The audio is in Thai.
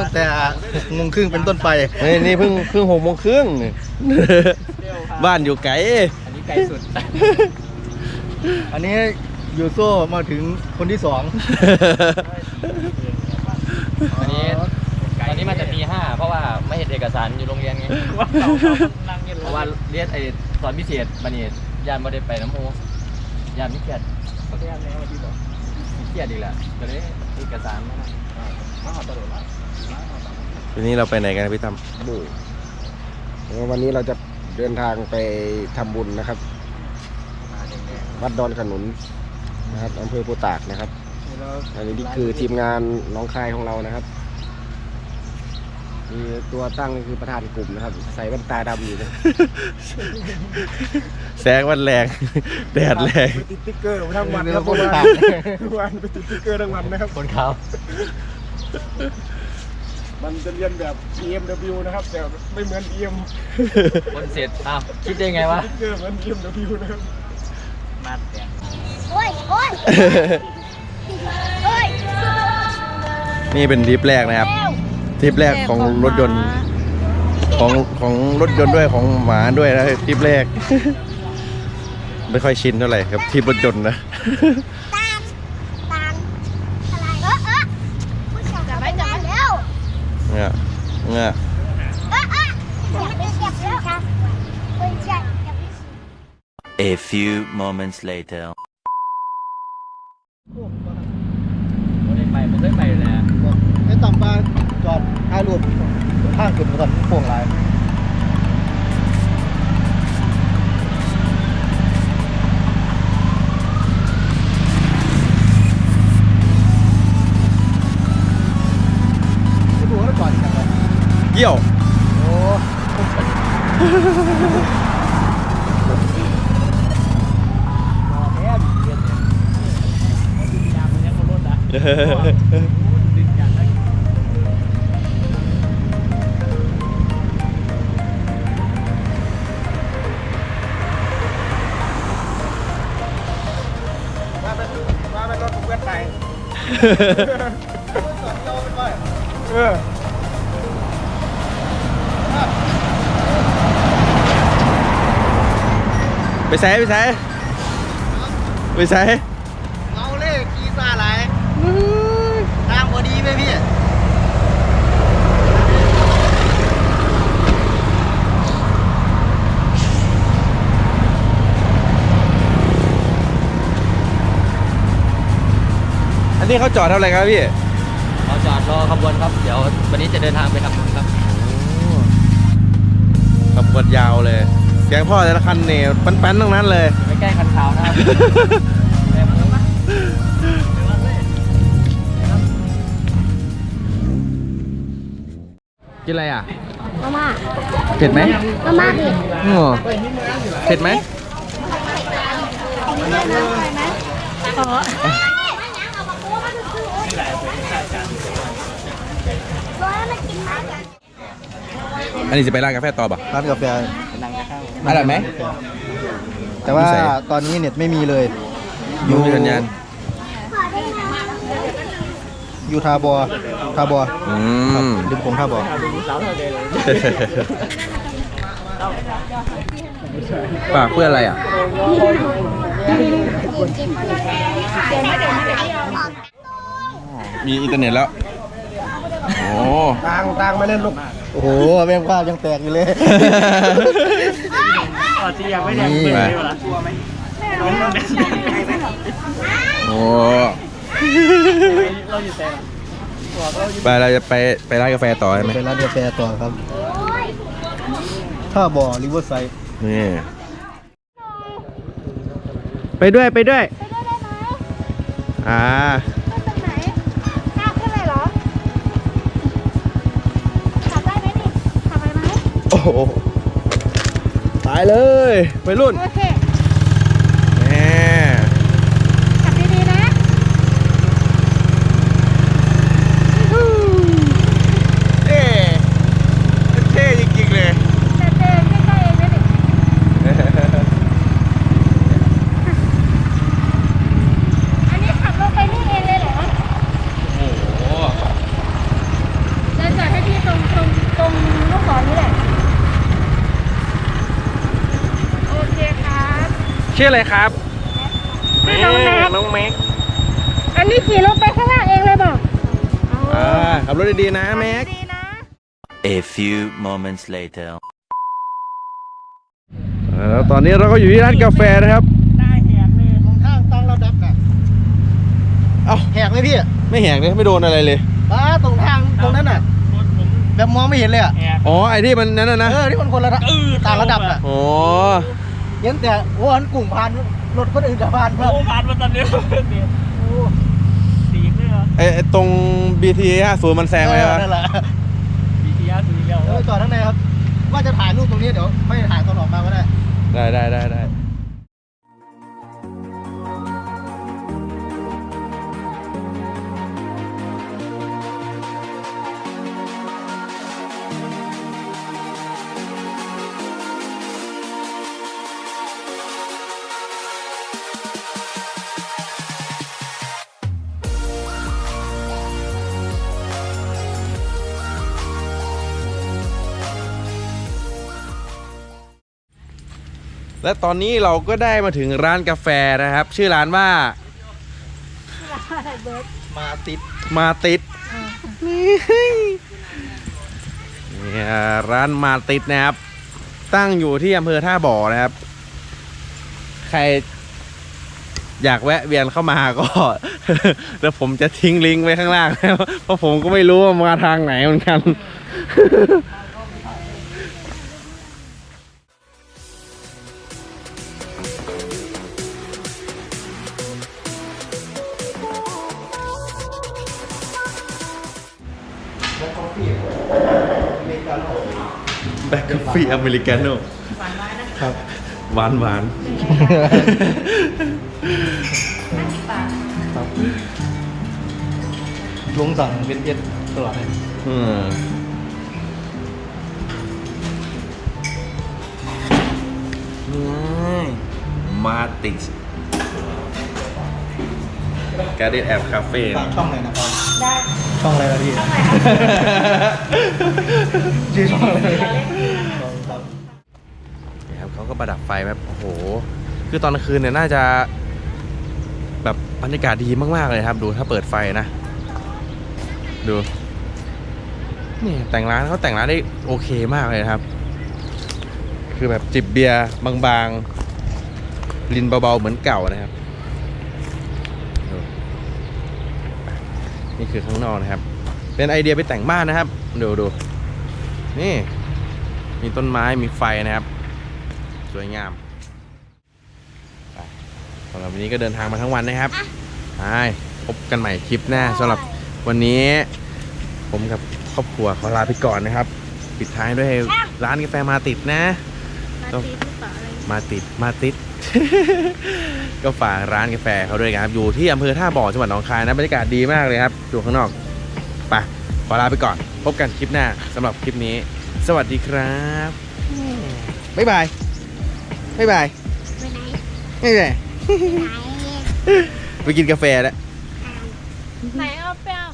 ตั้งแต่หกโมงครึ่งเป็นต้นไป นี่นี่เพิ่งเพิ่งหกโมงครึ่งนี่บ้านอยู่ไกลอันนี้ไกลสุด อันนี้ยูโซ่มาถึงคนที่สองอันนี้อันนี้มาจากปีห้าเพราะว่าไม่เห็นเอกสารอยู่โรงเรียนไงเพราะว่าเรียนไอ้สอนพิเศษบันนี้ยานไม่ได้ไปน้ำโอยานไม่เครียดเขาเรียนแล้วที่บอกเครียดอีกแหละก็เลยเอกสารมามาขอตลอดละ ทีนี้เราไปไหนกันนะพี่ตั้มบุยวันนี้เราจะเดินทางไปทำบุญนะครับ วัดดอนขนุนนะครับอำเภอโพตากนะครับอันนี้นี่คือทีมงานน้องคายของเรานะครับมีตัวตั้งก็คือประธานกลุ่มนะครับ ใส่แว่นตาดำอยู่นะแสงวันแรงแดดแรงไปติดติ๊กเกอร์ทั้งวันนี่ครัเราบพูดผมตามทุกวันไปติดติ๊กเกอร์ทั้งวันนะครับคนขาว มันจะเรียนแบบ BMW นะครับ แต่ไม่เหมือน BM คนเสร็จอ้าวคิดได้ไงวะติ๊กเกอร์เหมือน BMW นะครับมาแดงโอ้ยโอ้ยโอ้ยนี่เป็นทริปแรกนะครับเร็วทริปแรกของรถยนต์ของของรถยนต์ด้วยของหมาด้วยนะทริปแรก ไม่ค่อยชินเท่าไหร่ครับทริปรถยนต์นะ ตามตามอะไรเออเออผู้ชายจะไปงานแล้ว เนี่ย เนี่ยเออเอออย่าไปเสียบแล้วครับผู้ชายอย่าไปเสียบ A few moments later. ไม่ได้ไปไม่ได้ไปเลยนะ ไอ้ต่ำมาจอดท้ายรถข้างขึ้นมาตอนโป่งลาย กี่ยว โอ้มาเป็นมาเป็นรถผมเพื่อนไปเออ ไปใส่ไปใส่ไปใส่เอาเลขกีซ่าไหลทางพอดีไหมพี่อันนี้เขาจอดเท่าไหร่ครับพี่เราจอดรอขบวนครับ เดี๋ยววันนี้จะเดินทางไปทำบุญครับขับรถยาวเลยเสียงพ่อแต่ละคันเนี่ยปั้นๆทั้งนั้นเลยไปแกล้งคันขาวนะครับกินอะไรอะมาม่าเผ็ดไหมมาม่าดิอ๋อเผ็ดไหมขอร้อยมันกินมากกัน อันนี้จะไปร้านกาแฟต่อป่ะ ร้านกาแฟอร่อยไหม แต่ว่านิสัยตอนนี้เน็ตไม่มีเลยยูมีสัญญาณขอได้ไหมอยู่ทาบอทาบออืครับม ริมโขงทาบอ ปากเพื่ออะไรอะ มีอินเทอร์เน็ตแล้ว โอ้ต่างต่างมาเล่นลูก โอ้โหแม่งภาพยังแตกอยู่เลยนี่ไปโอ้ไปเราจะไปไปร้านกาแฟต่อใช่ไหมเป็นร้านกาแฟต่อครับท่าบ่อริเวอร์ไซด์นี่ไปด้วยไปด้วย ไปด้วยได้ไหมอ่า ตายเลยไปรุ่น โอเค แหม ขับดีๆนะ เท่เท่จริงๆเลย แต่เดินใกล้ๆเองนะดิอันนี้ขับลงไปนี่เองเลยเหรอ โอ้โห ชื่ออะไรครับชื่อน้องแม็ก น้องแม็กอันนี้ขี่รถไปข้างล่างเองเลยบอกอ่าขับรถดีๆนะแม็ก ดีนะ A few moments later. แล้วตอนนี้เราก็อยู่ที่ร้านกาแฟนะครับ ได้แหกเลยตรงทางตั้งระดับน่ะเอ้า แหกไหมพี่ไม่แหกเลยไม่โดนอะไรเลย บ้าตรงทางตรงนั้นน่ะแบบมองไม่เห็นเลยอะอ๋อไอ้ที่มันนั่นน่ะนะเออที่มันคนละระต่างระดับน่ะอ๋อ เห็นแต่โอ้อันกลุ่มพานรถคนอื่นกับพานครับไอ้ไอ้ตรง BT 50มันแซงไหมเอวะอนั่นแหละแล้วไปจอดข้างในครับ ว่าจะถ่ายรูปตรงนี้เดี๋ยวไม่ถ่ายตอนออกมาก็ได้ ได้ได้ได้ได้ และตอนนี้เราก็ได้มาถึงร้านกาแฟนะครับ ชื่อร้านว่ามาติดมาติดนี่ร้านมาติดนะครับ ตั้งอยู่ที่อำเภอท่าบ่อนะครับ ใครอยากแวะเวียนเข้ามาก็เดี๋ยวผมจะทิ้งลิงก์ไว้ข้างล่างแล้วเพราะผมก็ไม่รู้ว่ามาทางไหนเหมือนกัน แบล็กกาแฟอเมริกาโน่ครับหวานหวานลุงสั่งเป็นเอ็ดตลอดเลยอืมมาติสการ์เดนแอบคาเฟ่ฝากช่องหน่อยนะครับได้ ช่องอะไรล่ะพี่ชื่อช่องอะไรครับนะครับเขาก็ประดับไฟแบบโอ้โห คือตอนกลางคืนเนี่ยน่าจะ แบบบรรยากาศดีมากๆเลยครับ ดูถ้าเปิดไฟนะ ดูนี่แต่งร้านเขาแต่งร้านได้โอเคมากเลยนะครับ คือแบบจิบเบียร์บางๆลินเบาๆเหมือนเก่านะครับ นี่คือข้างนอกนะครับ เป็นไอเดียไปแต่งบ้านนะครับดูดูนี่ มีต้นไม้มีไฟนะครับ สวยงามไปสำหรับวันนี้ก็เดินทางมาทั้งวันนะครับไปพบกันใหม่คลิปหน้าสำหรับวันนี้ ผมกับครอบครัวขอลาไปก่อนนะครับ ปิดท้ายด้วยร้านกาแฟมาติดนะ มาติดมาติด ก็ฝากร้านกาแฟเขาด้วยนะครับ อยู่ที่อำเภอท่าบ่อจังหวัดหนองคายนะบรรยากาศดีมากเลยครับดูข้างนอกไปขอลาไปก่อน พบกันคลิปหน้าสำหรับคลิปนี้ สวัสดีครับบ๊ายบายบ๊ายบายไปไหนบ๊ายบายไปไหนไปกินกาแฟแล้วไหนเอาไปเอา